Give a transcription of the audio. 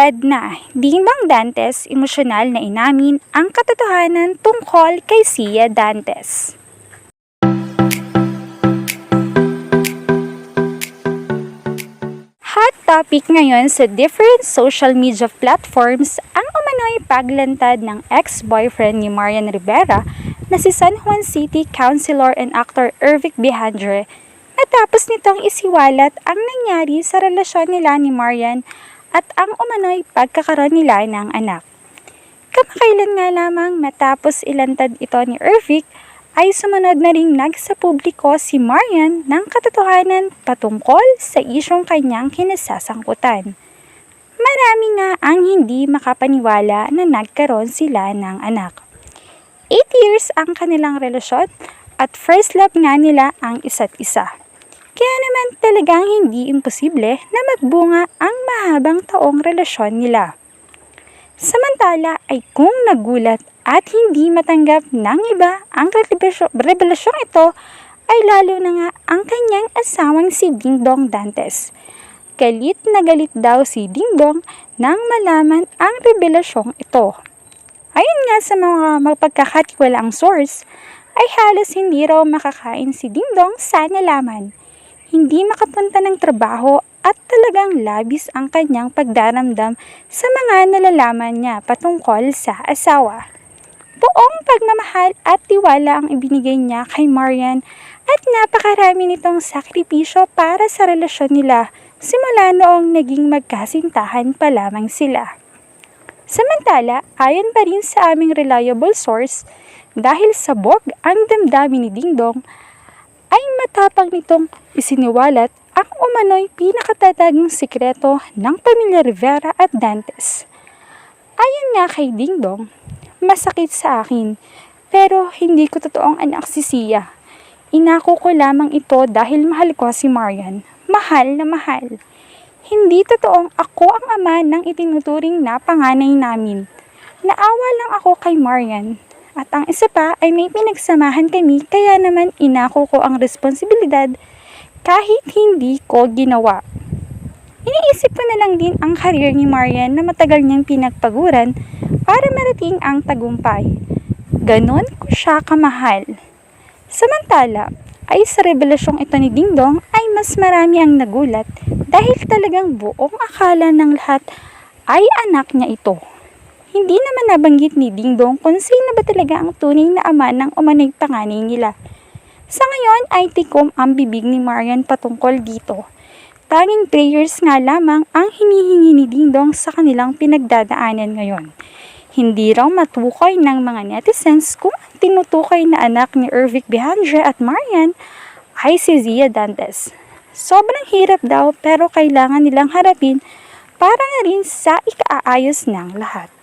Baliktad na, Dingdong Dantes emosyonal na inamin ang katotohanan tungkol kay Sia Dantes. Hot topic ngayon sa different social media platforms ang umano'y paglantad ng ex-boyfriend ni Marian Rivera na si San Juan City Councilor and actor Ervic Behandre matapos nitong isiwalat ang nangyari sa relasyon nila ni Marian at ang umano'y pagkakaroon nila ng anak. Kamakailan nga lamang matapos ilantad ito ni Ervic ay sumunod na ring nagsapubliko si Marian ng katotohanan patungkol sa isyong kanyang kinasasangkutan. Marami nga ang hindi makapaniwala na nagkaroon sila ng anak. 8 years ang kanilang relasyon at first love nga nila ang isa't isa. Kaya naman talagang hindi imposible na magbunga ang mahabang taong relasyon nila. Samantala ay kung nagulat at hindi matanggap ng iba ang revelasyon- revelasyong ito ay lalo na nga ang kanyang asawang si Dingdong Dantes. Galit na galit daw si Dingdong nang malaman ang revelasyong ito. Ayon nga sa mga mapagkakatiwalaang source, ay halos hindi raw makakain si Dingdong sa nalaman. Hindi makapunta ng trabaho at talagang labis ang kanyang pagdaramdam sa mga nalalaman niya patungkol sa asawa. Buong pagmamahal at tiwala ang ibinigay niya kay Marian at napakarami nitong sakripisyo para sa relasyon nila simula noong naging magkasintahan pa lamang sila. Samantala, ayon pa rin sa aming reliable source, dahil sabog ang damdamin ni Dingdong, ay matapang nitong isiniwalat ang umano'y pinakatatagang sikreto ng pamilya Rivera at Dantes. Ayon nga kay Dingdong, masakit sa akin, pero hindi ko totoong anak si Sia. Inako ko lamang ito dahil mahal ko si Marian. Mahal na mahal. Hindi totoong ako ang ama ng itinuturing na panganay namin. Naawa lang ako kay Marian. At ang isa pa ay may pinagsamahan kami kaya naman inako ko ang responsibilidad kahit hindi ko ginawa. Iniisip ko na lang din ang karir ni Marian na matagal niyang pinagpaguran para marating ang tagumpay. Ganon ko siya kamahal. Samantala, ay sa revelasyong ito ni Dingdong ay mas marami ang nagulat dahil talagang buong akala ng lahat ay anak niya ito. Hindi naman nabanggit ni Dingdong kung sino ba talaga ang tunay na ama ng umanay panganay nila. Sa ngayon ay tikom ang bibig ni Marian patungkol dito. Tanging prayers nga lamang ang hinihingi ni Dingdong sa kanilang pinagdadaanan ngayon. Hindi raw matukoy ng mga netizens kung ang tinutukoy na anak ni Ervic Behandre at Marian ay si Zia Dantes. Sobrang hirap daw pero kailangan nilang harapin para na rin sa ikaayos ng lahat.